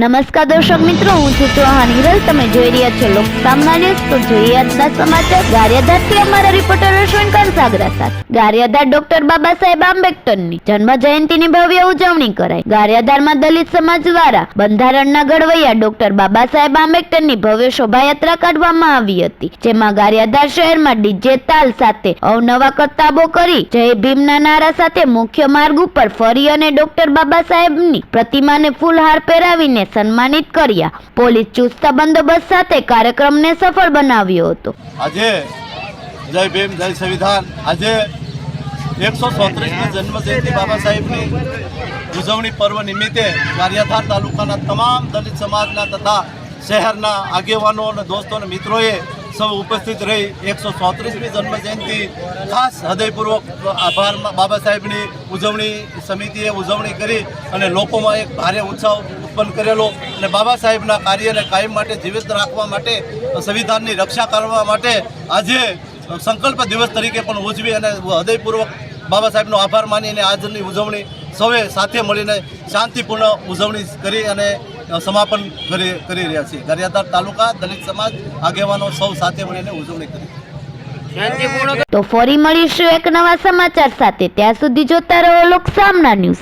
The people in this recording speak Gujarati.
નમસ્કાર દર્શક મિત્રો, હું છું ચૌહાણ હિરલ. તમે જોઈ રહ્યા છો લોક સામના ન્યૂઝ. તો જોઈએ આજના સમાચાર. ગારિયાધારથી અમારા રિપોર્ટર અશ્વિન સાગરા સાથે. ગારિયાધાર ડોક્ટર બાબા સાહેબ આંબેડકરની જન્મ જયંતિની ભવ્ય ઉજવણી કરાઈ. ગારિયાધારમાં દલિત સમાજ દ્વારા બંધારણના ઘડવૈયા ડોક્ટર બાબા સાહેબ આંબેડકરની ભવ્ય શોભાયાત્રા કાઢવામાં આવી હતી, જેમાં ગારિયાધાર શહેરમાં ડીજે તાલ સાથે અવનવા કરતાબો કરી જય ભીમના નારા સાથે મુખ્ય માર્ગ ઉપર ફરી અને ડોક્ટર બાબા સાહેબની પ્રતિમાને ફૂલહાર પહેરાવીને સન્માનિત કર્યા. પોલીસ ચુસ્ત બંદોબસ્ત સાથે કાર્યક્રમને સફળ બનાવ્યો હતો. આજે જય ભીમ, જય સંવિધાન. આજે એકસો ચોત્રીસમી જન્મ જયંતિ બાબા સાહેબની ઉજવણી પર્વ નિમિત્તે ગારિયાધાર તાલુકાના તમામ દલિત સમાજના તથા શહેરના આગેવાનો અને દોસ્તો અને મિત્રોએ સૌ ઉપસ્થિત રહી એકસો ચોત્રીસમી જન્મજયંતિ. ખાસ હૃદયપૂર્વક આભાર બાબા સાહેબની ઉજવણી સમિતિએ ઉજવણી કરી અને લોકોમાં એક ભારે ઉત્સાહ ઉત્પન્ન કરેલો અને બાબા સાહેબના કાર્યને કાયમ માટે જીવિત રાખવા માટે સંવિધાનની રક્ષા કરવા માટે આજે સંકલ્પ દિવસ તરીકે પણ ઉજવી અને હૃદયપૂર્વક બાબા સાહેબનો આભાર માની અને આજની ઉજવણી સૌએ સાથે મળીને શાંતિપૂર્ણ ઉજવણી કરી અને સમાપન કરી કરી રહ્યા છીએ. દરિયાદાર તાલુકા દલિત સમાજ આગેવાનો સૌ સાથે મળીને ઉજવણી કરી. તો ફરી મળીશું એક નવા સમાચાર સાથે. ત્યાં સુધી જોતા રહો લોક સામના ન્યૂઝ.